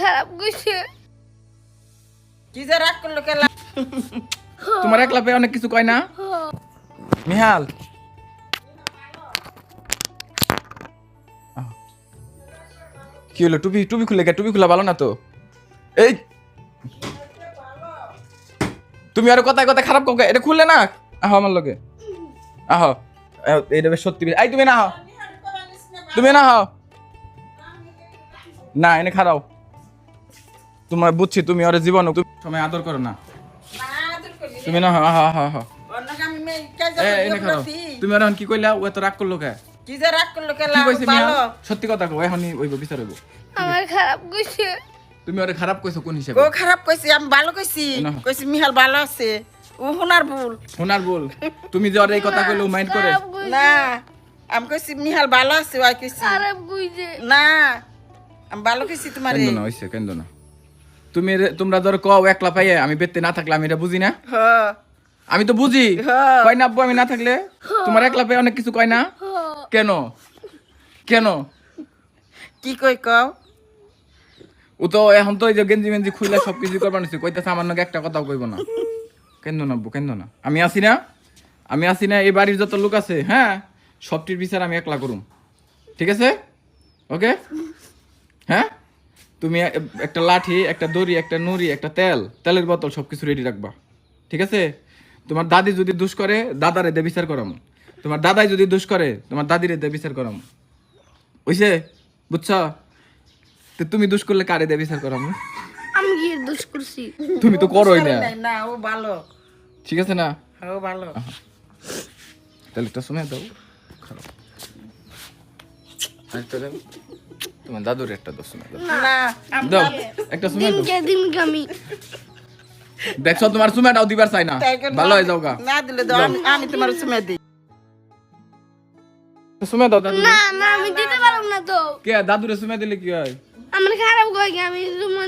খারাপ কইছে কি যে রাগ করল কেলা? তোমার একলা পেয়ে অনেক কিছু কয় না? মিহাল। কি হলো? টুপি টুপি খুলে গে টুপি খোলা ভালো না তো? এই! তুমি আর কথায় কথায় খারাপ কাউকে এটা খুললে না? আহ আমার লগে। আহ এইটা বেশ সত্যি এই তুমি না হও তুমি না হও না এনে খারাও। তোমার বুঝছি তুমি ওর জীবন তুমি সময় আদর করো না। তুমি না হা হা হা তুমি এখন কি কইলা? ও এত রাগ করল কে? কি যে রাগ করল কি ভালো সত্যি কথা কও এখনই ওইব বিচার হইব। আমার খারাপ কইছে। তুমি ওরে খারাপ কইছো কোন হিসাবে? ও খারাপ কইছি আমি ভালো কইছি। কইছি মিহাল ভালো আছে। ও শোনার ভুল। শোনার বল তুমি যে ওর এই কথা কইলে মাইন্ড করে। না আমি কইছি মিহাল ভালো আছে ওই কইছি। খারাপ কইছে। না আমি ভালো কইছি তোমারে। কেন্দ না হইছে কেন্দ না। তুমি তোমরা ধর কও একলা পাইয়ে আমি বেতে না থাকলে আমি এটা বুঝি না? হ আমি তো বুঝি। হ্যাঁ। কয় না আব্বু আমি না থাকলে? তোমার একলা পেয়ে অনেক কিছু কয় না? কেন? কেন? কি কই কও? ও তো এখন তো এই যে গেঞ্জি মেঞ্জি খুইলা সব কিছু করবার নিছি কইতাছে আমার নাকি একটা কথাও কইব না। কেন না আব্বু কেন না। আমি আছি না? আমি আছি না এই বাড়ির যত লোক আছে হ্যাঁ? সবটির বিচার আমি একলা করুম। ঠিক আছে? ওকে? হ্যাঁ? তুমি একটা লাঠি একটা দড়ি একটা নুড়ি একটা তেল তেলের বোতল সব কিছু রেডি রাখবা। ঠিক আছে? তোমার দাদি যদি দুষ করে দাদারে দে বিচার করাম। তোমার দাদাই যদি দুষ করে তোমার দাদিরে দে বিচার করাম। বুঝছে? বুঝছ? তো তুমি দুষ করলে কারে দে বিচার করাম? আমি কি দোষ করছি। তুমি তো করোই না। না ও ভালো। ঠিক আছে না? ও ভালো। তাহলে একটা সময় দাও। খারাপ। আর তাহলে তোমার দাদুর একটা দাও। না আমি দাও একটা দাও। দিনকে দিনকে আমি দেখছ তোমার সুমেটাও দিবার চাই না। ভালো হয়ে যাও গা। না দিলে দাও আমি আমি তোমার সময় দিই। সুমে দাও দাদু না না আমি দিতে পারব না তো। কে দাদুরে সুমে দিলে কি হয়? আমার খারাপ কই কি? আমি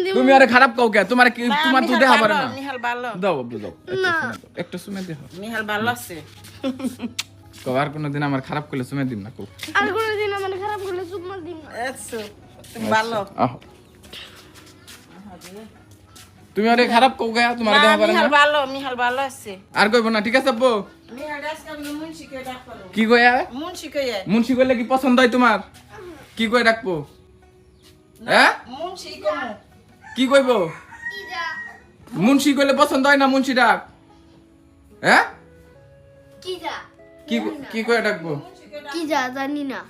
দিব। তুমি আরে খারাপ কাও কে? তোমার কি তোমার তো মিহাল দেখা পারে না। মিহাল ভালো। দাও বাবু দাও। একটা সুমে দাও। সুমে ভালো আছে। আর আমার খারাপ করলে সুমে দিন না কো আর কোনোদিন আমার না। আচ্ছা তুমি ভালো। আহ। তুমি আরে খারাপ কাও কে তোমার পারে না? ভালো মিহাল ভালো আছে। আর কইব না ঠিক আছে আব্বু ডাকবো। কি কইয়া? কইলে কি পছন্দ হয় তোমার? কি কই রাখব হ্যাঁ? কমু। কি কইব? মুন্সি কইলে পছন্দ হয় না মুন্সি ডাক? হ্যাঁ? কি যা? কি কি কই ডাকবো। কি যা জানি না।